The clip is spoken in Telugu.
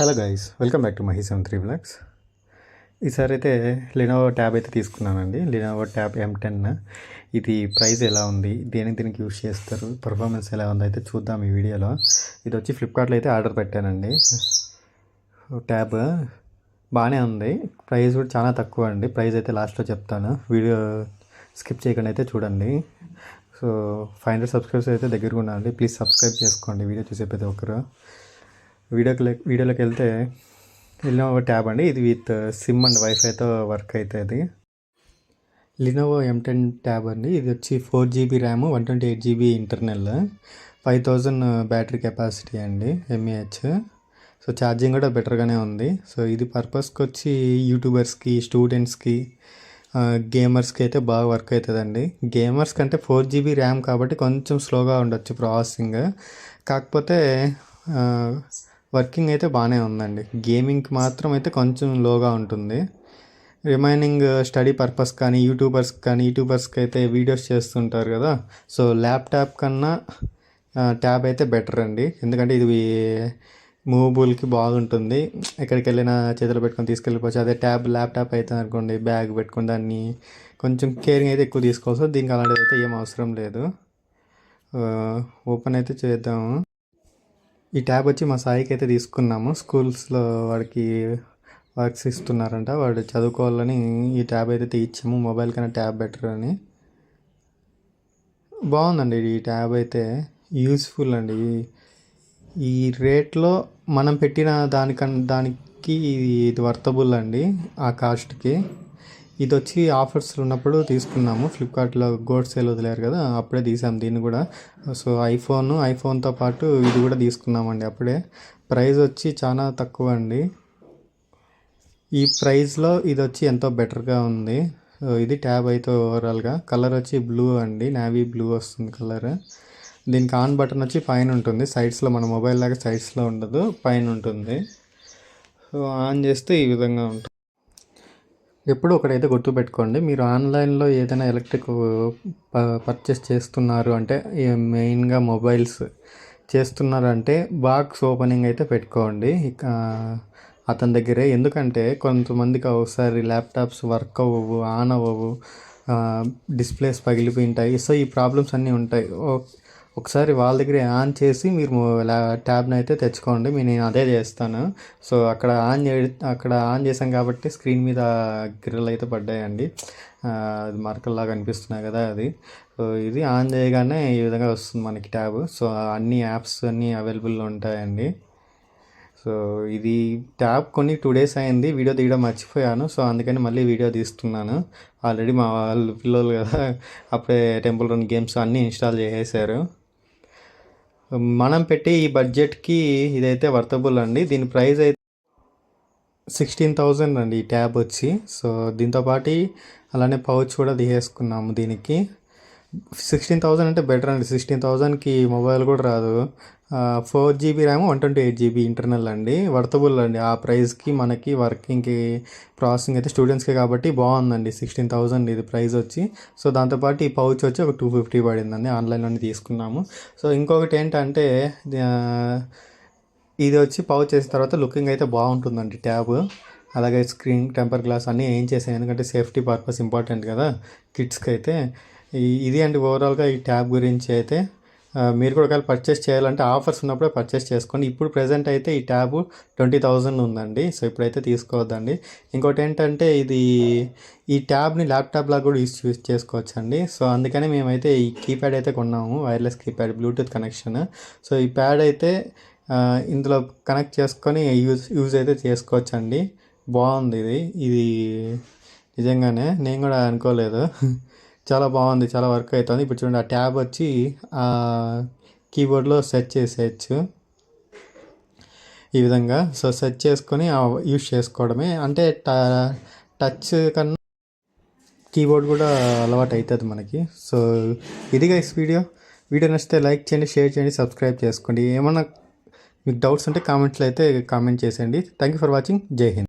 Hello guys welcome back to Mahi seven three blocks ఈసారి అయితే లెనోవో ట్యాబ్ అయితే తీసుకున్నానండి. లెనోవో ట్యాబ్ ఎం టెన్ ఇది ప్రైస్ ఎలా ఉంది? దేనికి దీనికి యూస్ చేస్తారు? పర్ఫార్మెన్స్ ఎలా ఉంది? అయితే చూద్దాం ఈ వీడియోలో. ఇది వచ్చి ఫ్లిప్కార్ట్లో అయితే ఆర్డర్ పెట్టానండి. ట్యాబ్ బాగానే ఉంది. ప్రైస్ కూడా చాలా తక్కువ అండి. ప్రైస్ అయితే లాస్ట్లో చెప్తాను. వీడియో స్కిప్ చేయకుండా అయితే చూడండి. సో ఫైవ్ హండ్రెడ్ సబ్స్క్రైబర్స్ అయితే దగ్గరగా ఉన్నారండి. ప్లీజ్ సబ్స్క్రైబ్ చేసుకోండి. వీడియో చూసే ప్రతి ఒక్కరు. వీడియోకి వీడియోలోకి వెళ్తే లినోవో ట్యాబ్ అండి. ఇది విత్ సిమ్ అండ్ వైఫైతో వర్క్ అవుతుంది లినోవో ఎం టెన్ ట్యాబ్ అండి. ఇది వచ్చి four GB RAM one twenty eight GB internal five thousand battery capacity అండి ఎంఏహెచ్ సో ఛార్జింగ్ కూడా బెటర్గానే ఉంది. సో ఇది పర్పస్కి వచ్చి యూట్యూబర్స్కి స్టూడెంట్స్కి గేమర్స్కి అయితే బాగా వర్క్ అవుతుందండి గేమర్స్ కంటే ఫోర్ జీబీ ర్యామ్ కాబట్టి కొంచెం స్లోగా ఉండొచ్చు ప్రాసెసింగ్ కాకపోతే వర్కింగ్ అయితే బాగానే ఉందండి. గేమింగ్కి మాత్రం అయితే కొంచెం లోగా ఉంటుంది. రిమైనింగ్ uh, స్టడీ పర్పస్ కానీ యూట్యూబర్స్ కానీ యూట్యూబర్స్కి అయితే వీడియోస్ చేస్తుంటారు కదా. సో ల్యాప్టాప్ కన్నా uh, ట్యాబ్ అయితే బెటర్ అండి. ఎందుకంటే ఇది uh, మూవబుల్కి బాగుంటుంది. ఎక్కడికి వెళ్ళినా చేతిలో పెట్టుకొని తీసుకెళ్ళిపోవచ్చు. అదే ట్యాబ్ ల్యాప్టాప్ అయితే అనుకోండి బ్యాగ్ పెట్టుకుని దాన్ని కొంచెం కేరింగ్ అయితే ఎక్కువ తీసుకోవచ్చు. దీనికి అలాంటిది అయితే ఏం అవసరం లేదు. ఓపెన్ అయితే చేద్దాము. ఈ ట్యాబ్ వచ్చి మా సాయికి అయితే తీసుకున్నాము. స్కూల్స్లో వాడికి వర్క్స్ ఇస్తున్నారంట. వాడు చదువుకోవాలని ఈ ట్యాబ్ అయితే తీయించాము మొబైల్ కన్నా ట్యాబ్ బెటర్ అని. బాగుందండి ఈ ట్యాబ్ అయితే. యూస్ఫుల్ అండి. ఈ రేట్లో మనం పెట్టిన దానికన్నా దానికి ఇది వర్తబుల్ అండి ఆ కాస్ట్కి. ఇది వచ్చి ఆఫర్స్ ఉన్నప్పుడు తీసుకున్నాము. ఫ్లిప్కార్ట్లో గోడ్ సేల్ వదిలేరు కదా అప్పుడే తీసాం దీన్ని కూడా. సో ఐఫోన్ ఐఫోన్తో పాటు ఇది కూడా తీసుకున్నామండి అప్పుడే. ప్రైస్ వచ్చి చాలా తక్కువ అండి. ఈ ప్రైస్లో ఇది వచ్చి ఎంతో బెటర్గా ఉంది. ఇది ట్యాబ్ అయితే ఓవరాల్గా. కలర్ వచ్చి బ్లూ అండి నావీ బ్లూ వస్తుంది కలర్. దీనికి ఆన్ బటన్ వచ్చి పైన ఉంటుంది. సైడ్స్లో మన మొబైల్ లాగా సైడ్స్లో ఉండదు పైన ఉంటుంది. సో ఆన్ చేస్తే ఈ విధంగా ఉంటుంది. ఎప్పుడు ఒకటైతే గుర్తుపెట్టుకోండి మీరు ఆన్లైన్లో ఏదైనా ఎలక్ట్రిక్ పర్చేస్ చేస్తున్నారు అంటే మెయిన్గా మొబైల్స్ చేస్తున్నారంటే బాక్స్ ఓపెనింగ్ అయితే పెట్టుకోండి. ఇక అతని దగ్గరే. ఎందుకంటే కొంతమందికి ఒకసారి ల్యాప్టాప్స్ వర్క్ అవ్వవు ఆన్ అవ్వవు డిస్ప్లేస్ పగిలిపోయి ఉంటాయి. సో ఈ ప్రాబ్లమ్స్ అన్నీ ఉంటాయి. ఒకసారి వాళ్ళ దగ్గర ఆన్ చేసి మీరు ట్యాబ్ని అయితే తెచ్చుకోండి. మీ నేను అదే చేస్తాను. సో అక్కడ ఆన్ చే అక్కడ ఆన్ చేసాం కాబట్టి స్క్రీన్ మీద గిర్రలు అయితే పడ్డాయండి. అది మరకల్లాగా అనిపిస్తున్నాయి కదా అది. సో ఇది ఆన్ చేయగానే ఈ విధంగా వస్తుంది మనకి ట్యాబ్. సో అన్ని యాప్స్ అన్నీ అవైలబుల్లో ఉంటాయండి. సో ఇది ట్యాబ్ కొన్ని టూ డేస్ అయింది. వీడియో తీయడం మర్చిపోయాను. సో అందుకని మళ్ళీ వీడియో తీస్తున్నాను. ఆల్రెడీ మా వాళ్ళు పిల్లలు కదా అప్పుడే టెంపుల్ రన్ గేమ్స్ అన్నీ ఇన్స్టాల్ చేసేసారు మనం పెట్టే ఈ బడ్జెట్కి ఇదైతే వర్తబుల్ అండి. దీని ప్రైస్ అయితే సిక్స్టీన్ థౌజండ్ అండి ఈ ట్యాబ్ వచ్చి. సో దీంతోపాటు అలానే పౌచ్ కూడా తీసేసుకున్నాము దీనికి. సిక్స్టీన్ థౌజండ్ అంటే బెటర్ అండి. సిక్స్టీన్ థౌజండ్కి మొబైల్ కూడా రాదు. Four GB RAM one twenty eight GB internal అండి. వర్తబుల్ అండి. ఆ ప్రైస్కి మనకి వర్కింగ్కి ప్రాసెసింగ్ అయితే స్టూడెంట్స్కి కాబట్టి బాగుందండి. సిక్స్టీన్ థౌజండ్ ఇది ప్రైస్ వచ్చి. సో దాంతోపాటు ఈ పౌచ్ వచ్చి ఒక టూ ఫిఫ్టీ పడిందండి. ఆన్లైన్లోనే తీసుకున్నాము. సో ఇంకొకటి ఏంటంటే ఇది వచ్చి పౌచ్ చేసిన తర్వాత లుకింగ్ అయితే బాగుంటుందండి. ట్యాబ్ అలాగే స్క్రీన్ టెంపర్ గ్లాస్ అన్నీ ఏం చేసాయి? ఎందుకంటే సేఫ్టీ పర్పస్ ఇంపార్టెంట్ కదా. కిడ్స్కి అయితే. ఇది అండి ఓవరాల్గా ఈ ట్యాబ్ గురించి అయితే మీరు కూడా ఒకవేళ పర్చేస్ చేయాలంటే ఆఫర్స్ ఉన్నప్పుడే పర్చేస్ చేసుకోండి. ఇప్పుడు ప్రజెంట్ అయితే ఈ ట్యాబ్ ట్వంటీ థౌజండ్ ఉందండి. సో ఇప్పుడైతే తీసుకోవద్దండి. ఇంకోటి ఏంటంటే ఇది ఈ ట్యాబ్ని ల్యాప్టాప్ లాగా కూడా యూస్ యూస్ చేసుకోవచ్చు అండి సో అందుకని మేమైతే ఈ కీప్యాడ్ అయితే కొన్నాము. Wireless keypad Bluetooth connection so ఈ ప్యాడ్ అయితే ఇందులో కనెక్ట్ చేసుకొని యూజ్ యూజ్ అయితే చేసుకోవచ్చు అండి బాగుంది ఇది. ఇది నిజంగానే నేను కూడా అనుకోలేదు. చాలా బాగుంది చాలా వర్క్ అవుతుంది ఇప్పుడు చూడండి ఆ ట్యాబ్ వచ్చి కీబోర్డ్లో సెట్ చేసేయచ్చు. ఈ విధంగా. సో సెట్ చేసుకొని యూస్ చేసుకోవడమే. అంటే టచ్ కన్నా కీబోర్డ్ కూడా అలవాటు అవుతుంది మనకి. సో ఇదిగా ఈ వీడియో. వీడియో నచ్చితే లైక్ చేయండి షేర్ చేయండి సబ్స్క్రైబ్ చేసుకోండి. ఏమన్నా మీకు డౌట్స్ ఉంటే కామెంట్స్లో అయితే కామెంట్ చేసేయండి. థ్యాంక్ యూ ఫర్ వాచింగ్ జై హింద్